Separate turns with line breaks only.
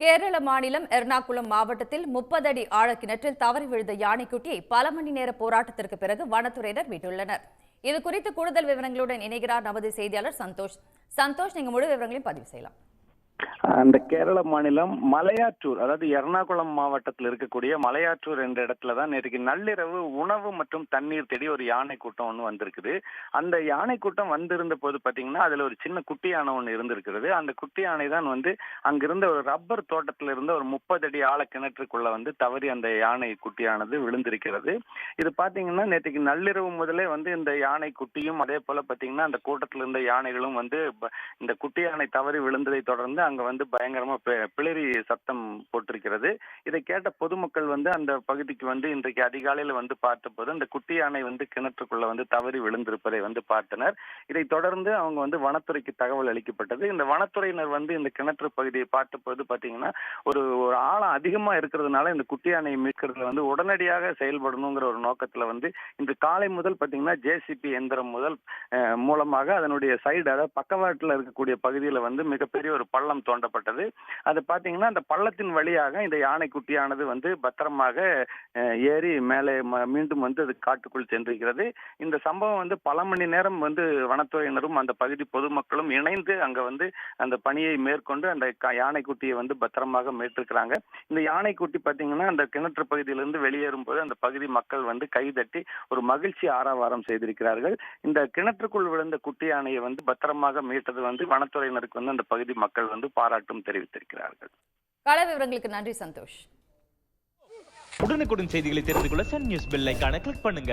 கேரள மாநிலம் எர்ணாகுளம் மாவட்டத்தில் முப்பது அடி ஆழ கிணற்றில் தவறி விழுந்த யானைக்குட்டியை பல மணி நேர போராட்டத்திற்கு பிறகு வனத்துறையினர் மீட்டுள்ளனர். இது குறித்து கூடுதல் விவரங்களுடன் இணைகிறார் நமது செய்தியாளர் சந்தோஷ். சந்தோஷ் நீங்க முழு விவரங்களையும் பதிவு செய்யலாம்.
அந்த கேரள மாநிலம் மலையாற்றூர் அதாவது எர்ணாகுளம் மாவட்டத்தில் இருக்கக்கூடிய மலையாற்றூர் என்ற இடத்துல தான் நேற்றுக்கு நள்ளிரவு உணவு மற்றும் தண்ணீர் தேடி ஒரு யானை கூட்டம் ஒன்று வந்திருக்குது. அந்த யானை கூட்டம் வந்திருந்த போது பாத்தீங்கன்னா அதுல ஒரு சின்ன குட்டி யானை ஒன்று இருந்திருக்கிறது. அந்த குட்டி யானை தான் வந்து அங்கிருந்த ஒரு ரப்பர் தோட்டத்தில் இருந்த ஒரு முப்பது அடி ஆழ கிணற்றுக்குள்ள வந்து தவறி அந்த யானை குட்டியானது விழுந்திருக்கிறது. இது பாத்தீங்கன்னா நேற்றுக்கு நள்ளிரவு முதலே வந்து இந்த யானை குட்டியும் அதே போல பாத்தீங்கன்னா அந்த கூட்டத்தில் இருந்த யானைகளும் வந்து இந்த குட்டி யானை தவறி விழுந்ததை தொடர்ந்து அங்க வந்து பயங்கரமா பிளறி சத்தம் போட்டிருக்கிறது. இதை கேட்ட பொதுமக்கள் வந்து அந்த பகுதிக்கு வந்து இன்றைக்கு அதிகாலையில வந்து பார்த்தபோது அந்த குட்டி யானை வந்து கிணற்றுக்குள்ள வந்து தவறி விழுந்திருப்பதை வந்து பார்த்தனர். இதை தொடர்ந்து அவங்க வந்து வனத்துறைக்கு தகவல் அளிக்கப்பட்டது. இந்த வனத்துறையினர் வந்து இந்த கிணற்று பகுதியை பார்த்தபோது பாத்தீங்கன்னா ஒரு ஒரு ஆழம் அதிகமா இருக்கிறதுனால இந்த குட்டி யானையை மீட்கிறதுல வந்து உடனடியாக செயல்படணுங்கிற ஒரு நோக்கத்துல வந்து இன்று காலை முதல் பாத்தீங்கன்னா ஜேசிபி எந்திரம் முதல் மூலமாக அதனுடைய சைடு அதாவது பக்கவாட்டில் இருக்கக்கூடிய பகுதியில வந்து மிகப்பெரிய ஒரு பள்ளம் தோண்டப்பட்டது. அது பாத்தீங்கன்னா அந்த பள்ளத்தின் வழியாக இந்த யானை குட்டியானது வந்து பத்திரமாக ஏறி மேலே மீண்டும் வந்து அது காட்டுக்குள் சென்றிருக்கிறது. இந்த சம்பவம் வந்து பல மணி நேரம் வந்து வனத்துறையினரும் அந்த பகுதி பொதுமக்களும் இணைந்து அங்க வந்து அந்த பணியை மேற்கொண்டு அந்த யானைக்குட்டியை வந்து பத்திரமாக மீட்டிருக்கிறாங்க. இந்த யானைக்குட்டி பாத்தீங்கன்னா அந்த கிணற்று பகுதியிலிருந்து வெளியேறும் போது அந்த பகுதி மக்கள் வந்து கைதட்டி ஒரு மகிழ்ச்சி ஆரவாரம் செய்திருக்கிறார்கள். இந்த கிணற்றுக்குள் விழுந்த குட்டி யானையை வந்து பத்திரமாக மீட்டது வந்து வனத்துறையினருக்கு வந்து அந்த பகுதி மக்கள் வந்து பாராட்டும் தெரிவித்திருக்கிறார்கள்.
கள விவரங்களுக்கு நன்றி சந்தோஷ்.
உடனுக்குடன் செய்திகளை தெரிந்து கொள்ள சன் நியூஸ் பெல் ஐகானை கிளிக் பண்ணுங்க.